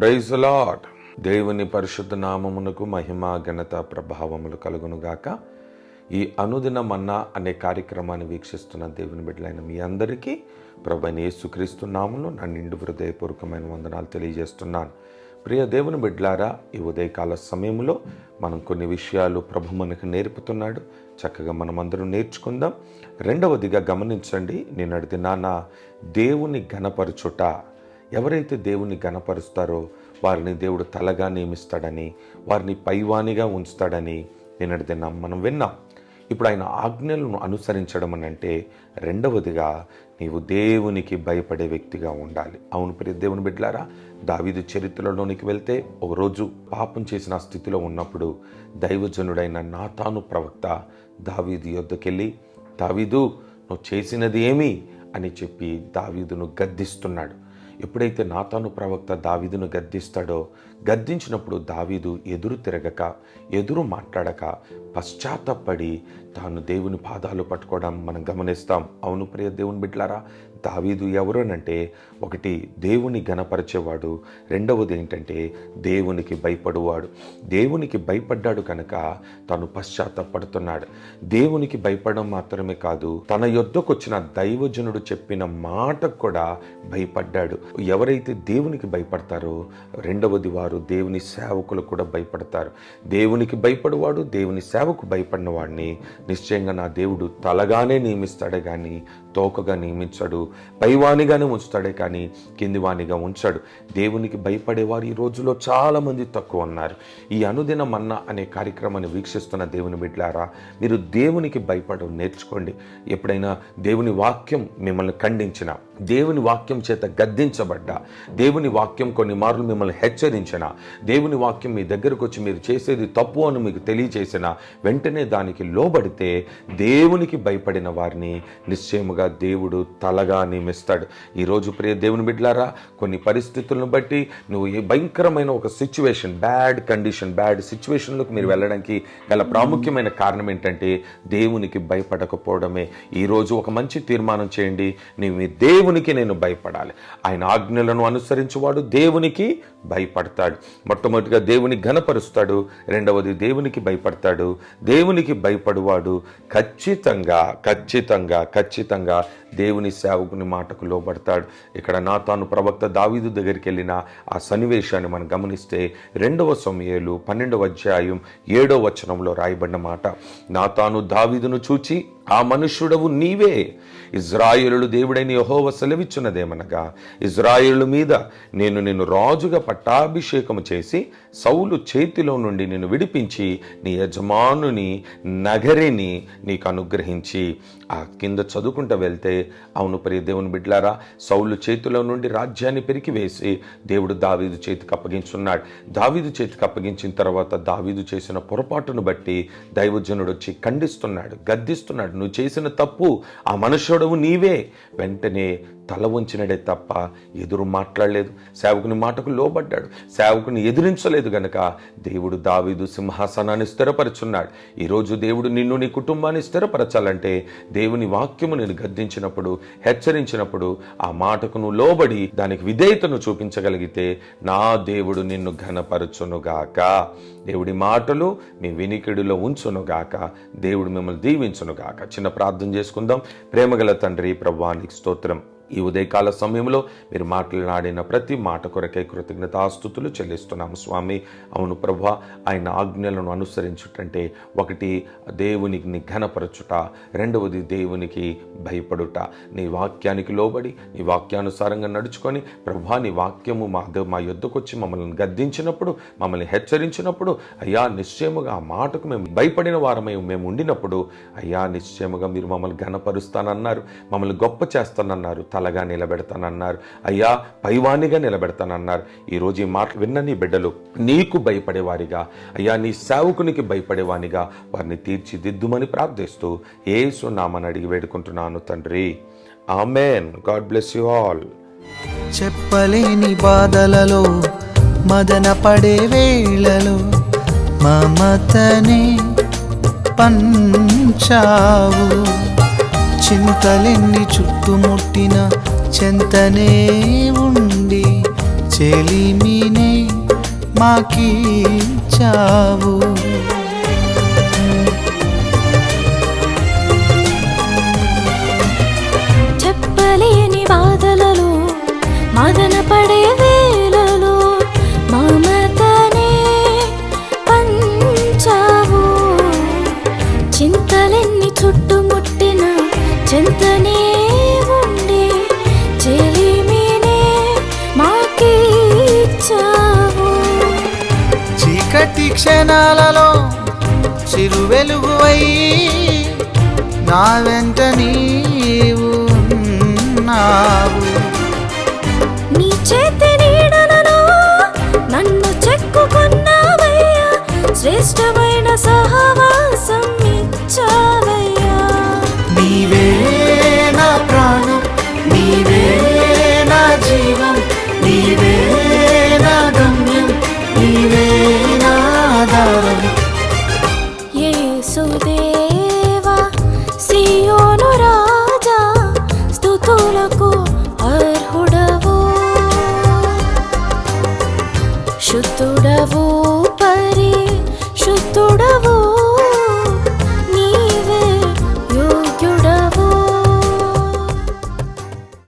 Praise lord దేవుని పరిశుద్ధ నామమునకు మహిమ ఘనత ప్రభావములు కలుగునుగాక. ఈ అనుదిన మన్నా అనే కార్యక్రమాన్ని వీక్షిస్తున్న దేవుని బిడ్డలైన మీ అందరికీ ప్రభుని యేసుక్రీస్తు నామములో నా నిండు హృదయపూర్వకమైన వందనాలు తెలియజేస్తున్నాను. ప్రియ దేవుని బిడ్డలారా ఈ ఉదయకాల సమయంలో మనం కొన్ని విషయాలు ప్రభు మనకు నేర్పుతున్నాడు. చక్కగా మనం అందరం నేర్చుకుందాం. రెండవదిగా గమనించండి నేను అడిగినాన దేవుని ఘనపరచుట ఎవరైతే దేవుణ్ణి గణపరుస్తారో వారిని దేవుడు తలగా నియమిస్తాడని వారిని పైవానిగా ఉంచుతాడని నేను తిన్నాం మనం విన్నాం. ఇప్పుడు ఆయన ఆజ్ఞలను అనుసరించడం అని అంటే రెండవదిగా నీవు దేవునికి భయపడే వ్యక్తిగా ఉండాలి. అవును ప్రియ దేవుని బిడ్డలారా దావీదు చరిత్రలోనికి వెళ్తే ఒకరోజు పాపం చేసిన స్థితిలో ఉన్నప్పుడు దైవజనుడైన నాతాను ప్రవక్త దావీదు యొద్దకెళ్ళి దావీదు నువ్వు చేసినది ఏమి? అని చెప్పి దావీదును గద్దిస్తున్నాడు. ఎప్పుడైతే నాతాను ప్రవక్త దావీదును గద్దిస్తాడో గద్దించినప్పుడు దావీదు ఎదురు తిరగక ఎదురు మాట్లాడక పశ్చాత్తపడి తాను దేవుని పాదాలు పట్టుకోవడం మనం గమనిస్తాం. అవును ప్రియ దేవుని బిడ్లారా దావీదు ఎవరోనంటే ఒకటి దేవుని గణపరిచేవాడు రెండవది ఏంటంటే దేవునికి భయపడువాడు. దేవునికి భయపడ్డాడు కనుక తను పశ్చాత్తపడుతున్నాడు. దేవునికి భయపడడం మాత్రమే కాదు తన యొద్దకు వచ్చిన దైవజనుడు చెప్పిన మాటకు కూడా భయపడ్డాడు. ఎవరైతే దేవునికి భయపడతారో రెండవది వారు దేవుని సేవకులు కూడా భయపడతారు. దేవునికి భయపడేవాడు దేవుని సేవకు భయపడిన వాడిని నిశ్చయంగా నా దేవుడు తలగానే నియమిస్తాడే కానీ తోకగా నియమించాడు పైవానిగానే ఉంచుతాడే కానీ కిందివానిగా ఉంచాడు. దేవునికి భయపడేవారు ఈ రోజులో చాలామంది తక్కువ ఉన్నారు. ఈ అనుదిన మన్న అనే కార్యక్రమాన్ని వీక్షిస్తున్న దేవుని బిడ్లారా మీరు దేవునికి భయపడడం నేర్చుకోండి. ఎప్పుడైనా దేవుని వాక్యం మిమ్మల్ని ఖండించిన దేవుని వాక్యం చేత గద్దించబడ్డా దేవుని వాక్యం కొన్ని మార్లు మిమ్మల్ని హెచ్చరించిన దేవుని వాక్యం మీ దగ్గరకు వచ్చి మీరు చేసేది తప్పు అని మీకు తెలియచేసిన వెంటనే దానికి లోబడితే దేవునికి భయపడిన వారిని నిశ్చయముగా దేవుడు తలగా నియమిస్తాడు. ఈరోజు ప్రియ దేవుని బిడ్లారా కొన్ని పరిస్థితులను బట్టి నువ్వు ఏ భయంకరమైన ఒక సిచ్యువేషన్ బ్యాడ్ కండిషన్ బ్యాడ్ సిచ్యువేషన్లోకి మీరు వెళ్ళడానికి గల ప్రాముఖ్యమైన కారణం ఏంటంటే దేవునికి భయపడకపోవడమే. ఈరోజు ఒక మంచి తీర్మానం చేయండి. నీ మీ దేవునికి నేను భయపడాలి. ఆయన ఆజ్ఞలను అనుసరించువాడు దేవునికి భయపడతాడు. మొట్టమొదటిగా దేవుని ఘనపరుస్తాడు. రెండవది దేవునికి భయపడతాడు. దేవునికి భయపడువాడు ఖచ్చితంగా ఖచ్చితంగా ఖచ్చితంగా దేవుని సేవకుని మాటకు లోబడతాడు. ఇక్కడ నా తాను ప్రవక్త దావీదు దగ్గరికి వెళ్ళిన ఆ సన్నివేశాన్ని మనం గమనిస్తే రెండవ సమయాలు పన్నెండవ అధ్యాయం ఏడవ వచనంలో రాయబడిన మాట. నా తాను దావీదును చూచి ఆ మనుష్యుడవు నీవే. ఇజ్రాయేలుడు దేవుడైన యహోవ సెలవిచ్చున్నదేమనగా ఇజ్రాయేలు మీద నేను నిన్ను రాజుగా పట్టాభిషేకము చేసి సౌలు చేతిలో నుండి నిన్ను విడిపించి నీ యజమానుని నగరిని నీకు అనుగ్రహించి ఆ కింద చదువుకుంటూ వెళ్తే అవును ప్రియ దేవుని బిడ్లారా సౌలు చేతిలో నుండి రాజ్యాన్ని పెరికివేసి దేవుడు దావీదు చేతికి అప్పగించున్నాడు. దావీదు చేతికి అప్పగించిన తర్వాత దావీదు చేసిన పొరపాటును బట్టి దైవజనుడు వచ్చి ఖండిస్తున్నాడు గద్దిస్తున్నాడు. నువ్వు చేసిన తప్పు ఆ మనుషుడవు నీవే. వెంటనే తల వంచినడే తప్ప ఎదురు మాట్లాడలేదు. సేవకుని మాటకు లోబడ్డాడు. సేవకుని ఎదిరించలేదు గనక దేవుడు దావీదు సింహాసనాన్ని స్థిరపరచున్నాడు. ఈరోజు దేవుడు నిన్ను నీ కుటుంబాన్ని స్థిరపరచాలంటే దేవుని వాక్యము నేను గద్దించినప్పుడు హెచ్చరించినప్పుడు ఆ మాటకు నువ్వు లోబడి దానికి విధేయతను చూపించగలిగితే నా దేవుడు నిన్ను ఘనపరచునుగాక. దేవుడి మాటలు మీ వినికిడిలో ఉంచునుగాక. దేవుడు మిమ్మల్ని దీవించునుగాక. చిన్న ప్రార్థన చేసుకుందాం. ప్రేమగల తండ్రి ప్రభానికి స్తోత్రం. ఈ ఉదయకాల సమయంలో మీరు మాట్లాడిన ప్రతి మాట కొరకై కృతజ్ఞతాస్థుతులు చెల్లిస్తున్నాము స్వామి. అవును ప్రభా ఆయన ఆజ్ఞలను అనుసరించుటంటే ఒకటి దేవునికి ఘనపరచుట రెండవది దేవునికి భయపడుట. నీ వాక్యానికి లోబడి నీ వాక్యానుసారంగా నడుచుకొని ప్రభా నీ వాక్యము మా మా యుద్ధకు వచ్చి మమ్మల్ని గద్దించినప్పుడు మమ్మల్ని హెచ్చరించినప్పుడు అయ్యా నిశ్చయముగా ఆ మాటకు మేము భయపడిన వారమై మేము ఉండినప్పుడు అయ్యా నిశ్చయముగా మీరు మమ్మల్ని ఘనపరుస్తానన్నారు మమ్మల్ని గొప్ప చేస్తానన్నారు. తలగా నిలబెడతానన్నారు. అయ్యా పైవానిగా నిలబెడతానన్నారు. ఈరోజు ఈ మాటలు విన్న నీ బిడ్డలు నీకు భయపడేవారిగా. అయ్యా నీ సేవకునికి భయపడేవానిగా. వారిని తీర్చిదిద్దుమని ప్రార్థిస్తూ ఏసు నామని అడిగి వేడుకుంటున్నాను తండ్రి. Amen. God bless you all. చెప్పలేని బాధలలో మదన పడే వేళలో మమతనే పంచావు. చింతలెన్ని చుట్టుముట్టిన చెంతనే ఉండి చెలిమినే మాకి చావు. చింతనే ఉండే చెలిమినే చీకటి క్షణాలలో చిరు వెలుగువై నా వెంట నీవు నీ చేతి నీడలలో నన్ను చెక్కుకున్నావయ్యా శ్రేష్టమైన అర్హుడవు